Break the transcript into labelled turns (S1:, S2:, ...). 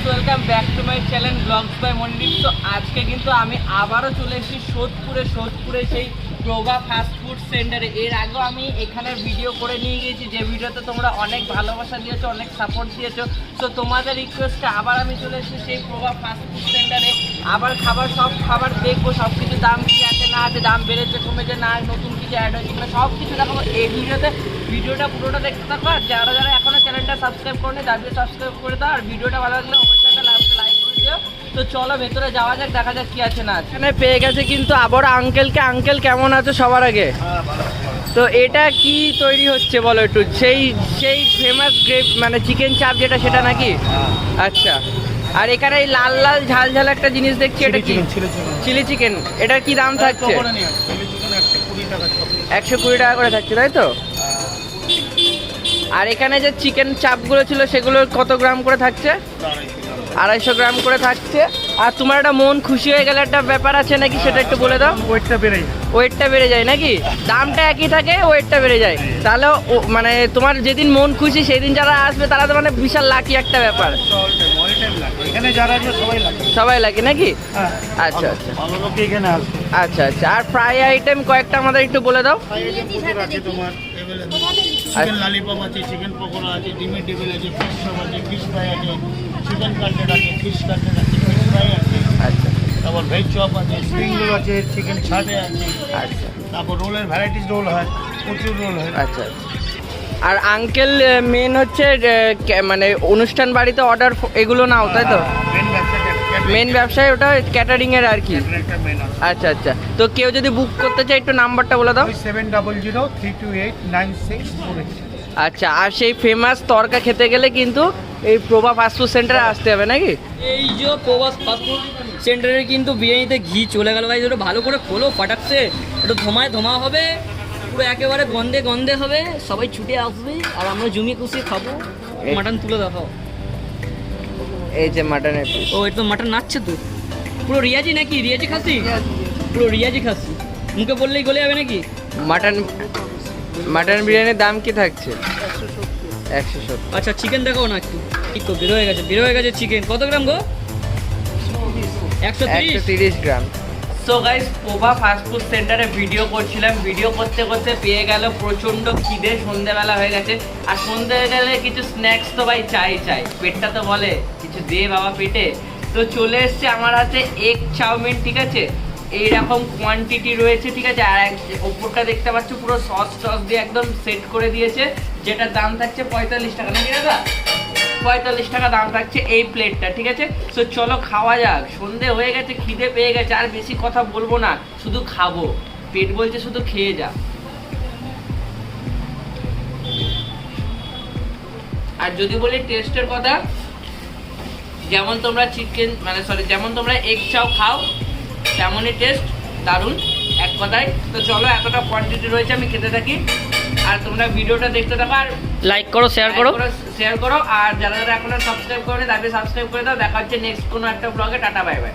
S1: Guys welcome back to my channel vlogs by Monidip তো আজকে কিন্তু আমি আবারও চলে এসেছি সোদপুরে। সোদপুরে সেই প্রভা ফাস্ট ফুড সেন্টারে এর আগেও আমি এখানে ভিডিও করে নিয়ে গিয়েছি। যে ভিডিওতে তোমরা অনেক ভালোবাসা দিয়েছ, অনেক সাপোর্ট দিয়েছ। তো তোমাদের রিকোয়েস্টে আবার আমি চলে এসেছি সেই প্রভা ফাস্ট ফুড সেন্টারে আবার খাবার, সব খাবার দেখব সব কিছু দাম কি আছে, না আছে, দাম বেড়েছে, কমেছে, না, নতুন কিছু অ্যাড হয়েছে সব কিছু দেখাবো। এই ভিডিওতে ভিডিওটা পুরোটা দেখতে থাকো। আর যারা যারা সাবস্ক্রাইব করেনি তাদের সাবস্ক্রাইব করে দাও আর ভিডিওটা ভালো লাগলে অবশ্যই একটা লাইক করে দিও। তো চলো ভেতরে যাওয়া যাক দেখা যাক কি আছে না আছে। এখানে পেয়ে গেছে কিন্তু আবার আঙ্কেলকে আঙ্কেল কেমন আছে সবার আগে? তো এটা কি তৈরি হচ্ছে বলো একটু? সেই সেই ফেমাস গ্রেভ মানে চিকেন চাপ যেটা সেটা নাকি? আচ্ছা। আর এখানে এই লাল লাল ঝাল ঝাল একটা জিনিস দেখছি এটা কি? চিলি চিকেন এটার কি দাম থাকছে? একশো কুড়ি টাকা করে থাকছে তাই তো? আর এখানে যে চিকেন চাপগুলো ছিল সেগুলো কত গ্রাম করে থাকছে? আড়াইশো গ্রাম করে থাকছে। আর তোমার একটা মন খুশি হয়ে গেলে একটা ব্যাপার আছে নাকি সেটা একটু বলে দাও?
S2: ওয়েটটা বেড়ে যায়।
S1: ওয়েটটা বেড়ে যায় নাকি? দামটা একই থাকে ওয়েটটা বেড়ে যায়। তাহলে ও- মানে তোমার যেদিন মন খুশি সেই দিন যারা আসবে তারা তো মানে বিশাল লাকি একটা ব্যাপার।
S2: এখানে যারা আছে সবাই লাগে
S1: নাকি?
S2: হ্যাঁ।
S1: আচ্ছা আচ্ছা। আচ্ছা আচ্ছা। আর ফ্রাই আইটেম কয়েকটা আমাদের একটু বলে দাও।
S2: তোমার চিকেন লালিপপ আছে চিকেন পকোড়া আছে ডিমের টেবিল আছে ফিশ চপ আছে ফিশ ফ্রাই আছে চিকেন কাটলেট আছে ফিশ কাটলেট আছে ফিশ ফ্রাই আছে
S1: আচ্ছা।
S2: তারপর ভেজ চপ আছে স্প্রিং রোল আছে চিকেন ছাটে আছে
S1: আচ্ছা।
S2: তারপর রোলের ভ্যারাইটিস রোল হয় প্রচুর রোল হয়।
S1: আচ্ছা আর আঙ্কেল মেন হচ্ছে মানে অনুষ্ঠান বাড়িতে অর্ডার এগুলো নাও তাই তো?
S2: মেন ব্যবসা
S1: ব্যবসায় ওটা ক্যাটারিং এর আর কি। আচ্ছা আচ্ছা। তো কেউ যদি বুক করতে চায় একটু নাম্বারটা বলে দাও।
S2: Seven double zero three two eight nine six
S1: আচ্ছা আর সেই ফেমাস তরকা খেতে গেলে কিন্তু এই প্রভা ফাস্টফুড সেন্টারে আসতে হবে নাকি?
S3: এই যে প্রবাস ফাস্টফুড সেন্টারে কিন্তু বিরিয়ানিতে ঘি চলে গেল গাইজ ওটা ভালো করে খোলো ফাটাচ্ছে একটু ধোমায় ধোমা হবে পুরো একেবারে গন্ধে গন্ধে হবে সবাই ছুটে আসবে আর আমরা জমি খুশি খাব। মাটন তুলে দেখাও।
S1: এই যে মাটনের পিস
S3: ও এটা তো মাটন নাচছে তো। পুরো রিয়াজি নাকি? রিয়াজি খাসি? পুরো রিয়াজি খাসি। মুখে বললেই গলে যাবে নাকি?
S1: মাটন মাটন বিরিয়ানির দাম কি থাকছে? একশো সত্তর।
S3: আচ্ছা চিকেন দেখাও না একটু। ঠিক তো বেরো হয়ে গেছে বেরো হয়ে গেছে চিকেন কত গ্রাম গো? একশো তিরিশ
S1: গ্রাম। সো গাইস পোভা ফাস্টফুড সেন্টারে ভিডিও করছিলাম। ভিডিও করতে করতে পেয়ে গেল প্রচণ্ড খিদে, সন্ধেবেলা হয়ে গেছে। আর সন্ধে হয়ে গেলে কিছু স্ন্যাক্স তো ভাই চাই চাই। পেটটা তো বলে, কিছু দে বাবা পেটে। তো চলে এসছে আমার হাতে এগ চাউমিন, ঠিক আছে? এইরকম কোয়ান্টিটি রয়েছে, ঠিক আছে? আর ওপরটা দেখতে পাচ্ছ, পুরো সস টস দিয়ে একদম সেট করে দিয়েছে। যেটার দাম থাকছে পঁয়তাল্লিশ টাকা। নাকি দাদা? পঁয়তাল্লিশ টাকা দাম থাকছে এই প্লেটটা ঠিক আছে? তো চলো খাওয়া যাক। সন্ধে হয়ে গেছে, খিদে পেয়ে গেছে, আর বেশি কথা বলব না, শুধু খাব। পেট বলছে শুধু খেয়ে যা। আর যদি বলি টেস্টের কথা, যেমন তোমরা চিকেন মানে সরি যেমন তোমরা এগ চাও, খাও, তেমনই টেস্ট দারুণ, এক কথায়। তো চলো, এতটা কোয়ান্টিটি রয়েছে, আমি খেতে থাকি। আর তোমরা ভিডিওটা দেখতে থাকো, আর
S3: লাইক করো শেয়ার করো।
S1: শেয়ার করো। আর যারা যারা এখন সাবস্ক্রাইব করেনি তাদের সাবস্ক্রাইব করে দাও। দেখা হচ্ছে নেক্সট কোনো একটা ব্লগে টাটা বাই বাই